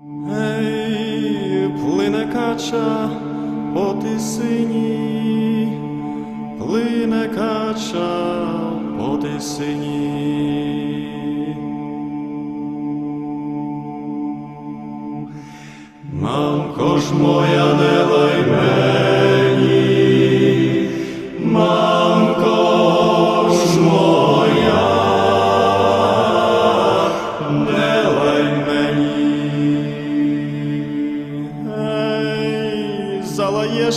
Ей, плине кача по тисині, плине кача по тисині. Мамко ж моя,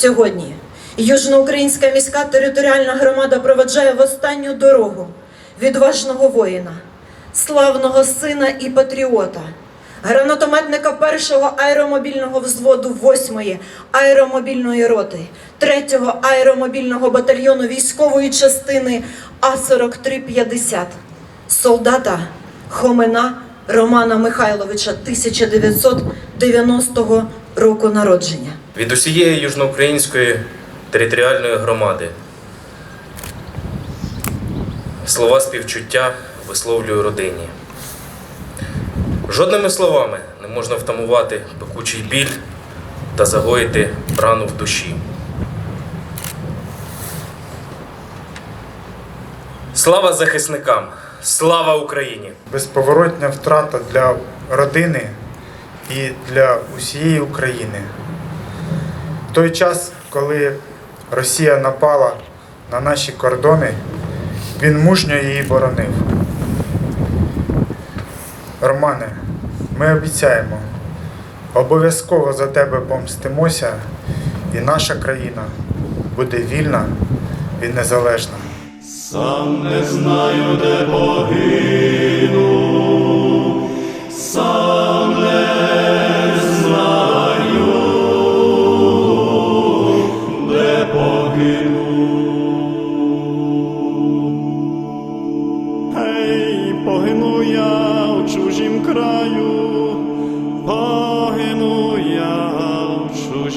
Сьогодні Южноукраїнська міська територіальна громада проведжає в останню дорогу відважного воїна, славного сина і патріота, гранатометника першого аеромобільного взводу 8-ї аеромобільної роти, 3-го аеромобільного батальйону військової частини А-4350, солдата Хомина Романа Михайловича 1990 року народження. Від усієї южноукраїнської територіальної громади. Слова співчуття висловлюю родині. Жодними словами не можна втамувати пекучий біль та загоїти рану в душі. Слава захисникам! Слава Україні! безповоротня втрата для родини і для усієї України. В той час, коли Росія напала на наші кордони, він мужньо її боронив. Романе, ми обіцяємо, обов'язково за тебе помстимося, і наша країна буде вільна і незалежна. Сам не знаю, де погину,